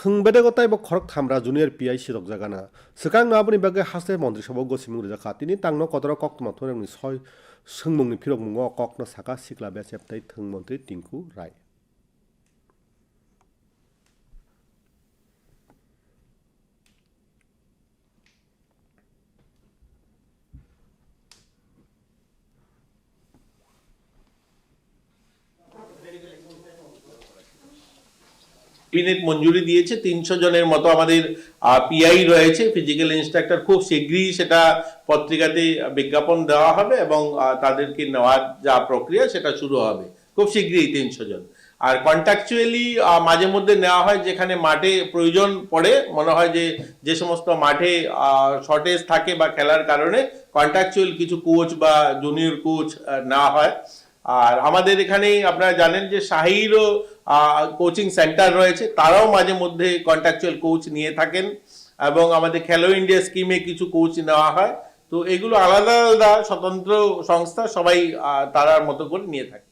hungbede go taibo khorok thamra junior pi sidok jagana swkang no aboni bagui haste mantri sabha gosimung rejaka tini tangno kodoro koktoma thorengni soi sungmungni phirokmungo kokno saka sikla be tai thung mantri tinku rai clinic মঞ্জুরি দিয়েছে, তিনশো জনের মতো আমাদের PI রয়েছে। Physical instructor খুব শীঘ্রই সেটা পত্রিকাতে বিজ্ঞাপন দেওয়া হবে এবং তাদেরকে নেওয়ার যা প্রক্রিয়া সেটা শুরু হবে। খুব শীঘ্রই তিনশো জন। আর কন্ট্রাকচুয়ালি মাঝে মধ্যে নেওয়া হয় যেখানে মাঠে প্রয়োজন পড়ে, মনে হয় যে যে সমস্ত মাঠে শর্টেজ থাকে বা খেলার কারণে কন্ট্রাকচুয়াল কিছু কোচ বা জুনিয়র কোচ নেওয়া হয়। আর আমাদের এখানে আপনারা জানেন যে শাহিরও কোচিং সেন্টার রয়েছে। তারাও মাঝে মধ্যে কন্ট্রাকচুয়াল কোচ নিয়ে থাকেন এবং আমাদের খেলো ইন্ডিয়া স্কিমে কিছু কোচ নেওয়া হয়। তো এগুলো আলাদা আলাদা স্বতন্ত্র সংস্থা সবাই তারার মতো করে নিয়ে থাকে।